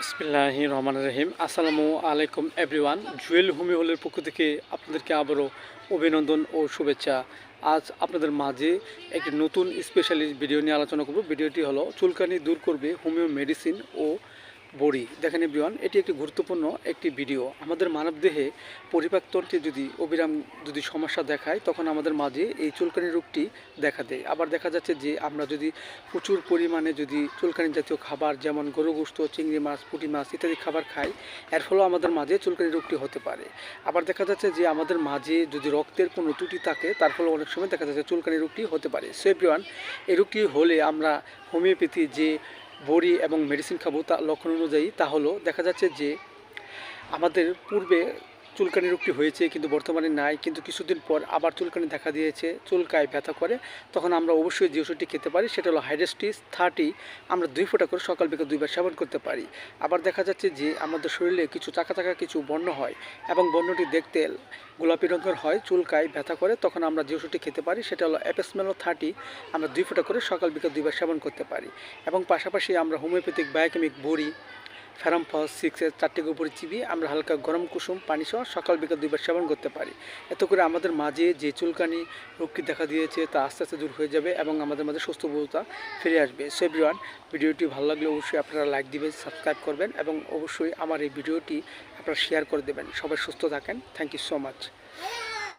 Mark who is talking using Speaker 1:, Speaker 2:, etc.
Speaker 1: বিসমিল্লাহি রহমান রহিম আসসালামু আলাইকুম, এভরিওয়ান। জুয়েল হোমি হলের পক্ষ থেকে আপনাদেরকে আবারও অভিনন্দন ও শুভেচ্ছা। আজ আপনাদের মাঝে একটি নতুন স্পেশালিস্ট ভিডিও নিয়ে আলোচনা করব। ভিডিওটি হলো, চুলকানি দূর করবে হোমিও মেডিসিন ও বড়ি। দেখেন এভরিওয়ান এটি একটি গুরুত্বপূর্ণ একটি ভিডিও আমাদের মানবদেহে পরিপাকতন্ত্রে যদি অবিরাম যদি সমস্যা দেখায়, তখন আমাদের মাঝে এই চুলকানি রোগটি দেখা দেয়। আবার দেখা যাচ্ছে যে আমরা যদি প্রচুর পরিমাণে যদি চুলকানি জাতীয় খাবার যেমন গরু গোস্ত, চিংড়ি মাছ, পুঁটি মাছ ইত্যাদি খাবার খাই, এর ফলেও আমাদের মাঝে চুলকানি রোগটি হতে পারে। আবার দেখা যাচ্ছে যে আমাদের মাঝে যদি রক্তের কোনো ত্রুটি থাকে, তার ফলে অনেক সময় দেখা যাচ্ছে চুলকানি রোগটি হতে পারে। সো এভরিওয়ান এই রোগটি হলে আমরা হোমিওপ্যাথি যে বড়ি এবং মেডিসিন খাব তা লক্ষণ অনুযায়ী তা হলো দেখা যাচ্ছে যে আমাদের পূর্বে চুলকানি রোগটি হয়েছে, কিন্তু বর্তমানে নাই, কিন্তু কিছুদিন পর আবার চুলকানি দেখা দিয়েছে, চুলকায় ব্যথা করে। তখন আমরা অবশ্যই যে ওষুধটি খেতে পারি, সেটা হলো হাইড্রেস্টিস থার্টি। আমরা দুই ফোঁটা করে সকাল বিকাল দুইবার সেবন করতে পারি। আবার দেখা যাচ্ছে যে, আমাদের শরীরে কিছু চাকা চাকা কিছু বর্ণ হয় এবং বর্ণটি দেখতে গোলাপি রঙের হয়, চুলকায় ব্যথা করে, তখন আমরা যে ওষুধটি খেতে পারি, সেটা হলো অ্যাপেসমেলো থার্টি। আমরা দুই ফোঁটা করে সকাল বিকাল দুইবার সেবন করতে পারি। এবং পাশাপাশি আমরা হোমিওপ্যাথিক, বায়োকেমিক, বড়ি ফেরামফস সিক্সের চারটে উপরে চিবিয়ে আমরা হালকা গরম কুসুম, পানি সহ সকাল বিকাল দুইবার সেবন করতে পারি। এত করে আমাদের মাঝে যে চুলকানি রোগটি দেখা দিয়েছে তা আস্তে আস্তে দূর হয়ে যাবে এবং আমাদের মাঝে সুস্থ বোধতা ফিরে আসবে। সো এভরিওয়ান ভিডিওটি ভালো লাগলে অবশ্যই আপনারা লাইক দিবেন সাবস্ক্রাইব করবেন এবং অবশ্যই আমার এই ভিডিওটি আপনারা শেয়ার করে দেবেন। সবাই সুস্থ থাকেন। Thank you so much